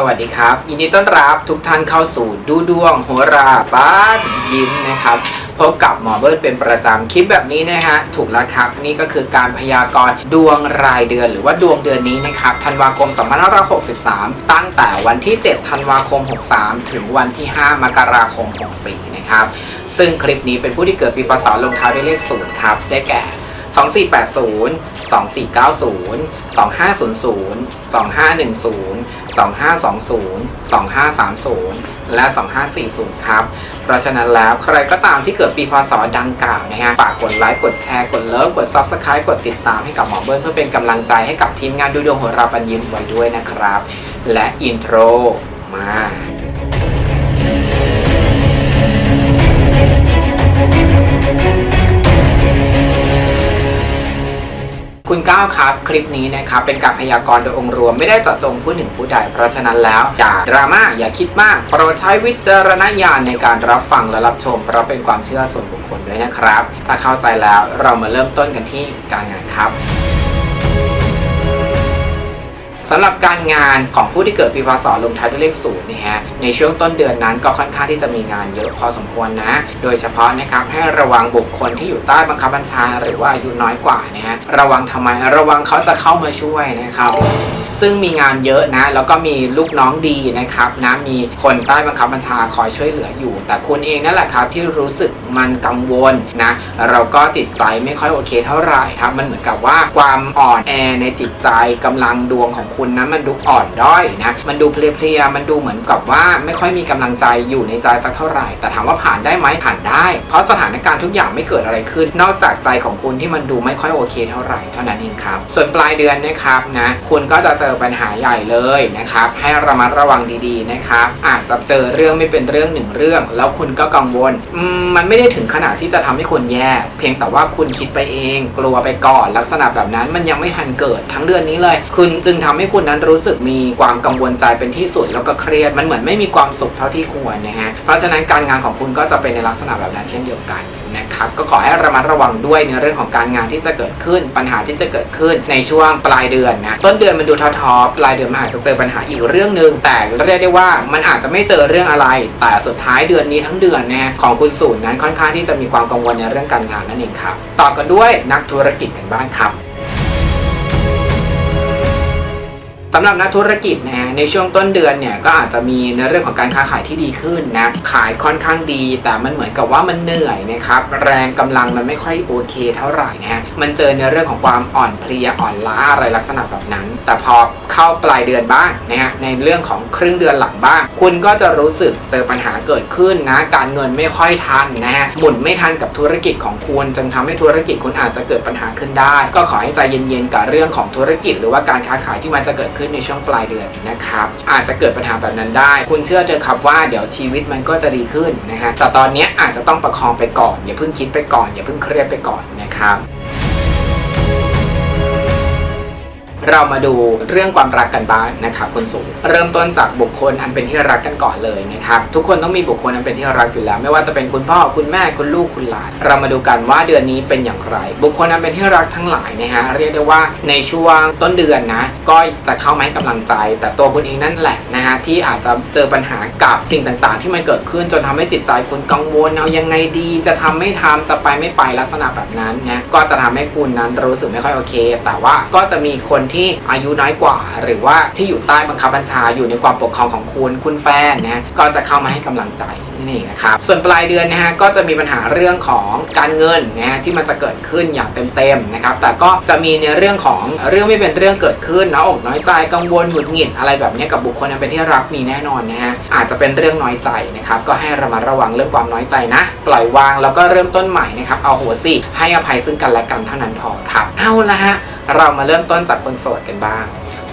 สวัสดีครับ ยินดีต้อนรับทุกท่านเข้าสู่ดูดวงโหราบ้านยิ้มนะครับพบกับหมอเบิร์ดเป็นประจำคลิปแบบนี้นะฮะถูกแล้วครับ นี่ก็คือการพยากรณ์ดวงรายเดือน หรือว่าดวงเดือนนี้นะครับธันวาคม 2563 ตั้งแต่วันที่ 7 ธันวาคม 63 ถึงวันที่ 5 มกราคม 64 นะครับ ซึ่งคลิปนี้เป็นผู้ที่เกิดปีพศลงท้ายด้วยเลขศูนย์ครับ ได้แก่ 2480 2490 2500 2510 2520 2530 และ 2540 ครับ เพราะฉะนั้นแล้วใครก็ตามที่เกิดปีพศดังกล่าวนะฮะฝากกดไลค์ กดแชร์ กดเลิฟ กด Subscribe กดติดตามให้กับหมอเบิ้ลเพื่อเป็นกำลังใจให้กับทีมงานดูดวงโหราปัญยิ้มไว้ด้วยนะครับ และอินโทรมา คุณก้าวครับคลิปนี้นะครับเป็นการพยากรณ์โดยองค์รวมไม่ได้เจาะจงผู้หนึ่งผู้ใด เพราะฉะนั้นแล้ว อย่าดราม่าอย่าคิดมาก โปรดใช้วิจารณญาณในการรับฟังและรับชม เพราะเป็นความเชื่อส่วนบุคคลด้วยนะครับ ถ้าเข้าใจแล้วเรามาเริ่มต้นกันที่การงานครับ สำหรับการงานของผู้ที่เกิดปีพศลงท้ายด้วยเลขศูนย์นี่ฮะในช่วงต้นเดือนนั้นก็ค่อนข้างที่จะมีงานเยอะพอสมควรนะ โดยเฉพาะนะครับให้ระวังบุคคลที่อยู่ใต้บังคับบัญชา หรือว่าอายุน้อยกว่านะฮะระวังทำไมระวังเขาจะเข้ามาช่วยนะครับ ซึ่งมีงานเยอะนะ แล้วก็มีลูกน้องดีนะครับนะมีคนใต้บังคับบัญชาคอยช่วยเหลืออยู่ แต่คุณเองนั่นแหละครับที่รู้สึกมันกังวลนะเราก็จิตใจไม่ค่อยโอเคเท่าไหร่ครับมันเหมือนกับว่าความอ่อนแอในจิตใจกำลังดวงของคุณนั้นมันดูอ่อนด้อยนะมันดูเพลียๆมันดูเหมือนกับว่าไม่ค่อยมีกำลังใจอยู่ในใจสักเท่าไหร่ แต่ถามว่าผ่านได้ไหมผ่านได้ เพราะสถานการณ์ทุกอย่างไม่เกิดอะไรขึ้น นอกจากใจของคุณที่มันดูไม่ค่อยโอเคเท่าไหร่เท่านั้นเองครับส่วนปลายเดือนนะครับนะคุณก็จะเจอปัญหาใหญ่เลยนะครับให้ระมัดระวังดีๆนะครับอาจจะเจอเรื่องไม่เป็นเรื่องหนึ่งเรื่อง แล้วคุณก็กังวลมมันไม่ได้ถึงขนาดที่จะทำให้คุณแย่ เพียงแต่ว่าคุณคิดไปเอง กลัวไปก่อนลักษณะแบบนั้นมันยังไม่ทันเกิดทั้งเดือนนี้เลย คุณจึงทำให้คุณนั้นรู้สึกมีความกังวลใจเป็นที่สุดแล้วก็เครียดมันเหมือนไม่มีความสุขเท่าที่ควรนะฮะเพราะฉะนั้นการงานของคุณก็จะเป็นในลักษณะแบบนั้นเช่นเดียวกันนะครับก็ขอให้ระมัดระวังด้วยในเรื่องของการงานที่จะเกิดขึ้น ปัญหาที่จะเกิดขึ้นในช่วงปลายเดือนนะต้นเดือนมันดูท้อๆปลายเดือนมันอาจจะเจอปัญหาอีกเรื่องหนึ่งแต่เรียกได้ว่ามันอาจจะไม่เจอเรื่องอะไร แต่สุดท้ายเดือนนี้ทั้งเดือนนะฮะของคุณสูนนั้นค่อนข้างที่จะมีความกังวลในเรื่องการงานนั่นเองครับต่อกันด้วยนักธุรกิจกันบ้างครับ สำหรับนักธุรกิจนะฮะในช่วงต้นเดือนเนี่ยก็อาจจะมีในเรื่องของการค้าขายที่ดีขึ้นนะขายค่อนข้างดี แต่มันเหมือนกับว่ามันเหนื่อยนะครับแรงกำลังมันไม่ค่อยโอเคเท่าไหร่นะฮะมันเจอในเรื่องของความอ่อนเพลียอ่อนล้าอะไรลักษณะแบบนั้น แต่พอเข้าปลายเดือนบ้างนะฮะในเรื่องของครึ่งเดือนหลังบ้าง คุณก็จะรู้สึกเจอปัญหาเกิดขึ้นนะการเงินไม่ค่อยทันนะฮะหมุนไม่ทันกับธุรกิจของคุณจึงทำให้ธุรกิจคุณอาจจะเกิดปัญหาขึ้นได้ ก็ขอให้ใจเย็นๆกับเรื่องของธุรกิจ หรือว่าการค้าขายที่มันจะเกิดขึ้นในช่วงปลายเดือนนะครับอาจจะเกิดปัญหาแบบนั้นได้ คุณเชื่อเถอะครับว่าเดี๋ยวชีวิตมันก็จะดีขึ้นนะฮะแต่ตอนนี้อาจจะต้องประคองไปก่อน อย่าเพิ่งคิดไปก่อน อย่าเพิ่งเครียดไปก่อนนะครับ เรามาดูเรื่องความรักกันบ้างนะครับคนสูงเริ่มต้นจากบุคคลอันเป็นที่รักกันก่อนเลยนะครับทุกคนต้องมีบุคคลอันเป็นที่รักอยู่แล้ว ไม่ว่าจะเป็นคุณพ่อคุณแม่คุณลูกคุณหลาน เรามาดูกันว่าเดือนนี้เป็นอย่างไร บุคคลอันเป็นที่รักทั้งหลายนะฮะเรียกได้ว่าในช่วงต้นเดือนนะก็จะเข้ามาให้กำลังใจ แต่ตัวคุณเองนั่นแหละนะฮะที่อาจจะเจอปัญหากับสิ่งต่างๆ ที่มันเกิดขึ้นจนทำให้จิตใจคุณกังวลเอายังไงดี จะทำไม่ทำจะไปไม่ไปลักษณะแบบนั้นนะก็จะทำให้คุณนั้นรู้สึกไม่ค่อยโอเค แต่ว่าก็จะมีคนที่อายุน้อยกว่า หรือว่าที่อยู่ใต้บังคับบัญชาอยู่ในความปกครองของคุณคุณแฟนนะก็จะเข้ามาให้กำลังใจนี่นเองนะครับส่วนปลายเดือนนะฮะก็จะมีปัญหาเรื่องของการเงินนะฮะที่มันจะเกิดขึ้นอย่างเต็มๆนะครับแต่ก็จะมีในเรื่องของเรื่องไม่เป็นเรื่องเกิดขึ้นน้อยอกน้อยใจกังวลหงุดหงิดอะไรแบบนี้กับบุคคลอันเป็นที่รักมีแน่นอนนะฮะอาจจะเป็นเรื่องน้อยใจนะครับก็ให้ระมัดระวังเรื่องความน้อยใจนะ ปล่อยวางแล้วก็เริ่มต้นใหม่นะครับเอาหัวสิให้อภัยซึ่งกันและกันเท่านั้นพอครับเอาละฮะ เรามาเริ่มต้นจากคนโสดกันบ้าง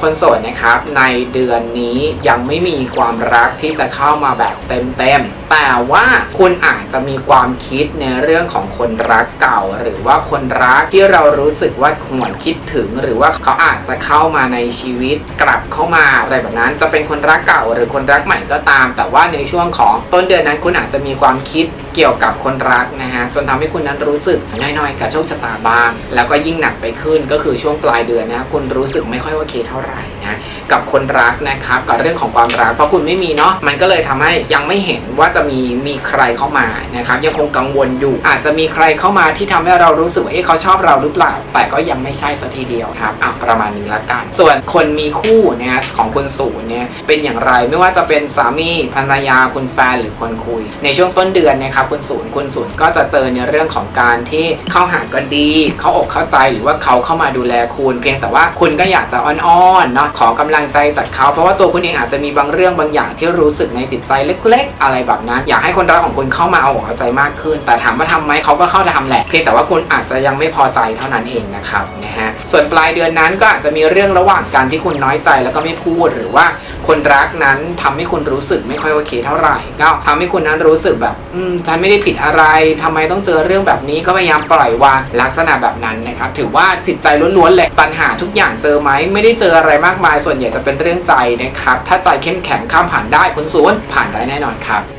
คนโสดนะครับในเดือนนี้ยังไม่มีความรักที่จะเข้ามาแบบเต็มๆแต่ว่าคุณอาจจะมีความคิดในเรื่องของคนรักเก่า หรือว่าคนรักที่เรารู้สึกว่าหวนคิดถึง หรือว่าเขาอาจจะเข้ามาในชีวิตกลับเข้ามาอะไรแบบนั้น จะเป็นคนรักเก่า หรือคนรักใหม่ก็ตาม แต่ว่าในช่วงของต้นเดือนนั้นคุณอาจจะมีความคิดเกี่ยวกับคนรักนะฮะจนทำให้คุณนั้นรู้สึกน้อยๆกับโชคชะตาบ้างแล้วก็ยิ่งหนักไปขึ้นก็คือช่วงปลายเดือนนะคุณรู้สึกไม่ค่อยโอเคเท่าไหร่นะกับคนรักนะครับกับเรื่องของความรักเพราะคุณไม่มีเนาะมันก็เลยทำให้ยังไม่เห็นว่าจะมีมีใครเข้ามานะครับยังคงกังวลอยู่ อาจจะมีใครเข้ามาที่ทำให้เรารู้สึกว่าเอ๊ะเขาชอบเราหรือเปล่า แต่ก็ยังไม่ใช่สัทีเดียวครับอะประมาณนี้ละกัน ส่วนคนมีคู่เนี่ยของคุณศูนย์เนี่ยเป็นอย่างไรไม่ว่าจะเป็นสามีภรรยาคุณแฟนหรือคนคุย ในช่วงต้นเดือนนะครับคุณศูนย์คุณศูนย์ก็จะเจอในเรื่องของการที่เข้าหากันดี เขาอกเข้าใจหรือว่าเขาเข้ามาดูแลคุณ เพียงแต่ว่าคุณก็อยากจะอ้อนๆเนาะขอกำลังใจจากเขา เพราะว่าตัวคุณเองอาจจะมีบางเรื่องบางอย่างที่รู้สึกในจิตใจเล็ก ๆ อะไรแบบนั้น อยากให้คนรักของคุณเข้ามาเอาอกเอาใจมากขึ้น แต่ถามว่าทำไหมเขาก็เข้าทำแหละเพียงแต่ว่าคุณอาจจะยังไม่พอใจเท่านั้นเองนะครับนะฮะส่วนปลายเดือนนั้นก็อาจจะมีเรื่องระหว่างการที่คุณน้อยใจแล้วก็ไม่พูดหรือว่าคนรักนั้นทำให้คุณรู้สึกไม่ค่อยโอเคเท่าไหร่ก็ทำให้คุณนั้นรู้สึกแบบอืมฉันไม่ได้ผิดอะไรทำไมต้องเจอเรื่องแบบนี้ก็พยายามปล่อยวางลักษณะแบบนั้นนะครับถือว่าจิตใจล้วนๆเลยปัญหาทุกอย่างเจอไหมไม่ได้เจออะไรมากมาย ส่วนใหญ่จะเป็นเรื่องใจนะครับ ถ้าใจเข้มแข็งข้ามผ่านได้คุณศูนย์ผ่านได้แน่นอนครับ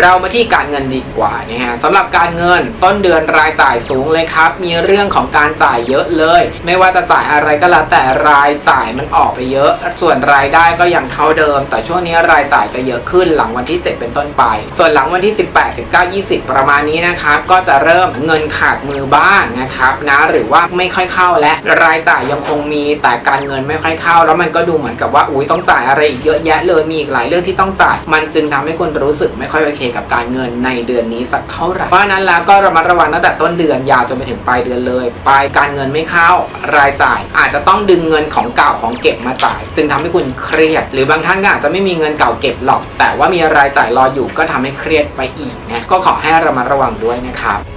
เรามาที่การเงินดีกว่านะฮะสำหรับการเงินต้นเดือนรายจ่ายสูงเลยครับ มีเรื่องของการจ่ายเยอะเลย ไม่ว่าจะจ่ายอะไรก็แล้วแต่รายจ่ายมันออกไปเยอะ ส่วนรายได้ก็ยังเท่าเดิม แต่ช่วงนี้รายจ่ายจะเยอะขึ้นหลังวันที่ 7 เป็นต้นไป ส่วนหลังวันที่ 18 19 20 ประมาณนี้นะครับก็จะเริ่มเงินขาดมือบ้างนะครับนะหรือว่าไม่ค่อยเข้าและรายจ่ายยังคงมีแต่การเงินไม่ค่อยเข้า แล้วมันก็ดูเหมือนกับว่าอุ้ยต้องจ่ายอะไรอีกเยอะแยะเลยมีอีกหลายเรื่องที่ต้องจ่าย มันจึงทำให้คุณรู้สึกไม่ค่อยโอเคกับการเงินในเดือนนี้สักเท่าไหร่เพราะนั้นแล้วก็ระมัดระวังตั้งแต่ต้นเดือนยาวจนไปถึงปลายเดือนเลยปลายการเงินไม่เข้ารายจ่าย อาจจะต้องดึงเงินของเก่าของเก็บมาจ่ายจึงทำให้คุณเครียด หรือบางท่านก็อาจจะไม่มีเงินเก่าเก็บหรอก แต่ว่ามีรายจ่ายรออยู่ก็ทำให้เครียดไปอีกนะก็ขอให้ระมัดระวังด้วยนะครับ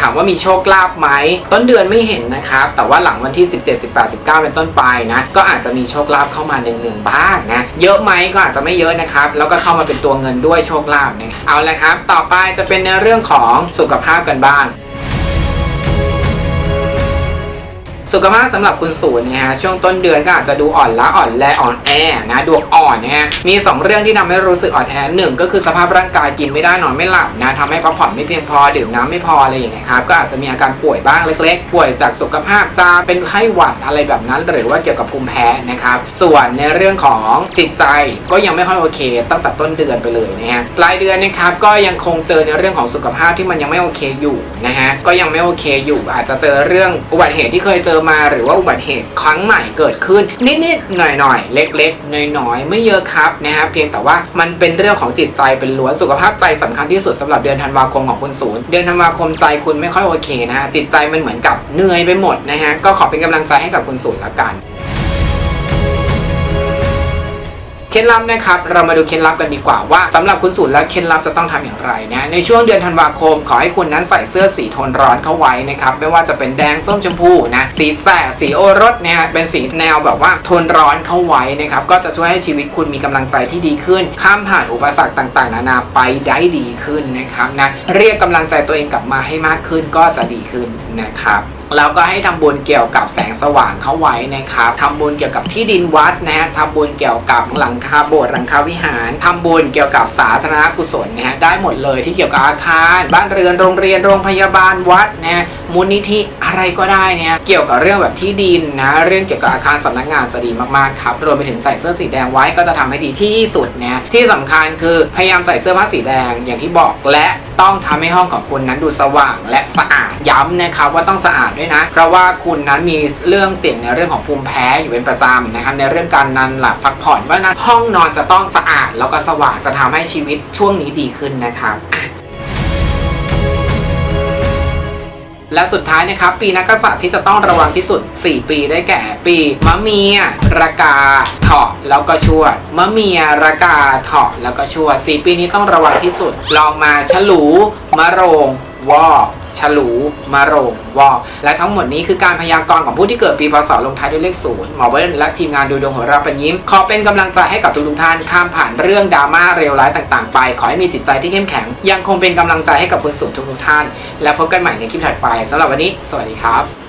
ถามว่ามีโชคลาภไหมต้นเดือนไม่เห็นนะครับ แต่ว่าหลังวันที่ 17 18 19 เป็นต้นไปนะก็อาจจะมีโชคลาภเข้ามาหนึ่งๆบ้างนะเยอะไหมก็อาจจะไม่เยอะนะครับแล้วก็เข้ามาเป็นตัวเงินด้วยโชคลาภเนี่ยเอาละครับ ต่อไปจะเป็นในเรื่องของสุขภาพกันบ้าง สุขภาพสำหรับคุณศูนย์นะฮะช่วงต้นเดือนก็อาจจะดูอ่อนล้าอ่อนแรงอ่อนแอนะดวงอ่อนนะฮะมี 2 เรื่องที่ทำให้รู้สึกอ่อนแอหนึ่งก็คือสภาพร่างกายกินไม่ได้นอนไม่หลับนะทำให้พักผ่อนไม่เพียงพอดื่มน้ำไม่พออะไรอย่างเงี้ยครับก็อาจจะมีอาการป่วยบ้างเล็ก ๆ ป่วยจากสุขภาพจะเป็นไข้หวัดอะไรแบบนั้น หรือว่าเกี่ยวกับภูมิแพ้นะครับส่วนในเรื่องของจิตใจก็ยังไม่ค่อยโอเค ตั้งแต่ต้นเดือนไปเลยนะฮะปลายเดือนนะครับก็ยังคงเจอในเรื่องของสุขภาพที่มันยังไม่โอเคอยู่นะฮะก็ยังไม่โอเคอยู่ อาจจะเจอเรื่องอุบัติเหตุที่เคยเจอมาหรือว่าอุบัติเหตุครั้งใหม่เกิดขึ้น นิดๆหน่อยๆเล็ก ๆ น้อยๆไม่เยอะครับนะฮะเพียงแต่ว่ามันเป็นเรื่องของจิตใจเป็นล้วนสุขภาพใจสำคัญที่สุดสำหรับเดือนธันวาคมของคุณศูนย์เดือนธันวาคมใจคุณไม่ค่อยโอเคนะฮะจิตใจมันเหมือนกับเหนื่อยไปหมดนะฮะก็ขอเป็นกำลังใจให้กับคุณศูนย์ละกัน ล็ดลับนะครับ เรามาดูเคล็ดลับกันดีกว่าว่าสำหรับคุณสูตรและเคล็ดลับจะต้องทำอย่างไรนะในช่วงเดือนธันวาคม ขอให้คุณนั้นใส่เสื้อสีโทนร้อนเข้าไว้นะครับไม่ว่าจะเป็นแดงส้มชมพูนะสีแสดสีโอรสเนี่ยเป็นสีแนวแบบว่าโทนร้อนเข้าไว้นะครับก็จะช่วยให้ชีวิตคุณมีกำลังใจที่ดีขึ้น ข้ามผ่านอุปสรรคต่างๆ นานาไปได้ดีขึ้นนะครับนะเรียกกำลังใจตัวเองกลับมาให้มากขึ้นก็จะดีขึ้นนะครับ แล้วก็ให้ทำบุญเกี่ยวกับแสงสว่างเข้าไว้นะครับทำบุญเกี่ยวกับที่ดินวัดนะฮะทำบุญเกี่ยวกับหลังคาโบสถ์หลังคาวิหารทำบุญเกี่ยวกับสาธารณกุศลนะฮะได้หมดเลยที่เกี่ยวกับอาคาร บ้านเรือนโรงเรียนโรงพยาบาลวัดนะมูลนิธิ อะไรก็ได้เนี่ยเกี่ยวกับเรื่องแบบที่ดินนะ เรื่องเกี่ยวกับอาคารสำนักงานจะดีมากๆครับรวมไปถึงใส่เสื้อสีแดงไว้ก็จะทำให้ดีที่สุดเนะที่สำคัญคือพยายามใส่เสื้อผ้าสีแดงอย่างที่บอกและต้องทำให้ห้องของคุณนั้นดูสว่างและสะอาดย้ำนะครับว่าต้องสะอาดด้วยนะ เพราะว่าคุณนั้นมีเรื่องเสี่ยงในเรื่องของภูมิแพ้อยู่เป็นประจำนะครับในเรื่องการนอนหลับพักผ่อนเพรานั้นห้องนอนจะต้องสะอาดแล้วก็สว่างจะทำให้ชีวิตช่วงนี้ดีขึ้นนะครับ และสุดท้ายนะครับปีนักกษัตริย์ที่จะต้องระวังที่สุด 4 ปีได้แก่ปีมะเมียรากาเถาะแล้วก็ชวดมะเมียรากาเถาะแล้วก็ชวด4ปีนี้ต้องระวังที่สุด ลองมาฉลูมะโรง วอกฉลูมะโรงวอกและทั้งหมดนี้คือการพยากรณ์ของผู้ที่เกิดปีพศลงท้ายด้วยเลขศูนย์หมอเบิ้ลและทีมงานดูดวงของเราปัญยิ้ม ขอเป็นกำลังใจให้กับทุกทุกท่านข้ามผ่านเรื่องดราม่าเร็วร้ายต่างๆ ไป ขอให้มีจิตใจที่เข้มแข็ง ยังคงเป็นกำลังใจให้กับคนสูงทุกๆท่าน และพบกันใหม่ในคลิปถัดไป สำหรับวันนี้ สวัสดีครับ